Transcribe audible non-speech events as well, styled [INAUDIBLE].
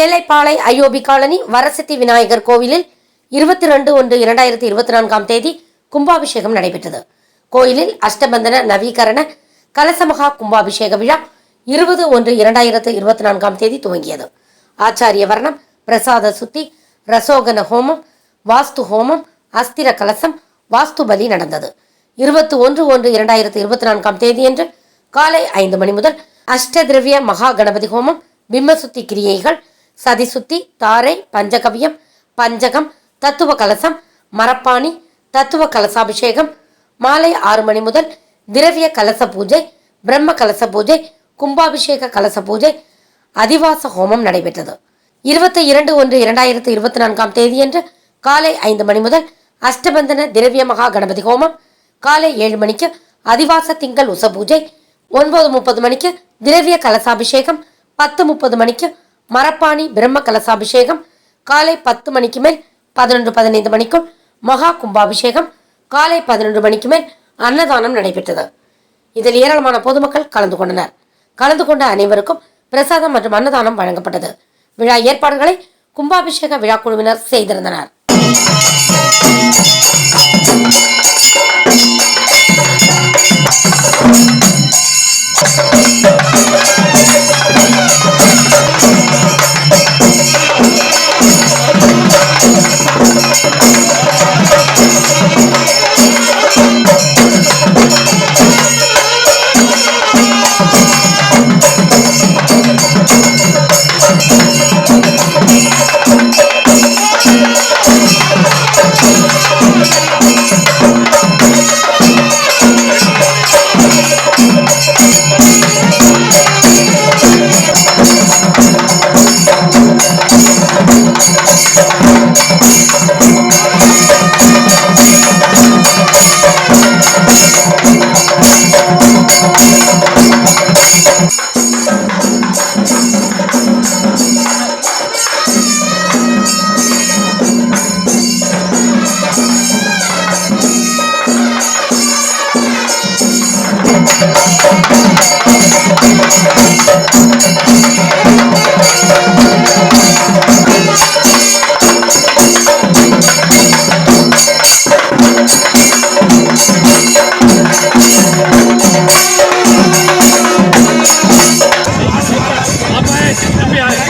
நெல்லைப்பாளை IOB colony Varasiddhi Vinayagar கோவிலில் இருபத்தி ரெண்டு ஒன்று இரண்டாயிரத்தி இருபத்தி நான்காம் தேதி கும்பாபிஷேகம் நடைபெற்றது. கோயிலில் அஷ்டபந்தன நவீகரண கலசமகா கும்பாபிஷேக விழா இருபது ஒன்று இரண்டாயிரத்து இருபத்தி நான்காம் தேதி துவங்கியது. ஆச்சாரிய வர்ணம் பிரசாத சுத்தி ரசோகன ஹோமம் வாஸ்து ஹோமம் அஸ்திர கலசம் வாஸ்து பலி நடந்தது. இருபத்தி ஒன்று ஒன்று இரண்டாயிரத்து இருபத்தி நான்காம் தேதியன்று காலை ஐந்து மணி முதல் அஷ்டதிரவிய மகா கணபதி ஹோமம் பிம்மசுத்தி கிரியைகள் சதிசுத்தி தாரை பஞ்சகவியம் பஞ்சகம் தத்துவ கலசம் மரப்பாணி தத்துவ கலசாபிஷேகம் மாலை ஆறு மணி முதல் திரவிய கலச பூஜை பிரம்ம கலச பூஜை கும்பாபிஷேக கலச பூஜை அதிவாச ஹோமம் நடைபெற்றது. இருபத்தி இரண்டு ஒன்று இரண்டாயிரத்து இருபத்தி நான்காம் தேதியன்று காலை ஐந்து மணி முதல் அஷ்டபந்தன திரவிய மகா கணபதி ஹோமம் காலை ஏழு மணிக்கு அதிவாச திங்கள் உச பூஜை ஒன்பது முப்பது மணிக்கு திரவிய கலசாபிஷேகம் பத்து முப்பது மணிக்கு மரப்பாணி பிரம்ம கலசாபிஷேகம் காலை பத்து மணிக்கு மேல் பதினொன்று பதினைந்து மணிக்கும் மகா கும்பாபிஷேகம் காலை பதினொன்று மணிக்கு மேல் அன்னதானம் நடைபெற்றது. இதில் ஏராளமான பொதுமக்கள் கலந்து கொண்டனர். கலந்து கொண்ட அனைவருக்கும் பிரசாதம் மற்றும் அன்னதானம் வழங்கப்பட்டது. விழா ஏற்பாடுகளை கும்பாபிஷேக விழா குழுவினர் செய்திருந்தனர். [LAUGHS] 牛逼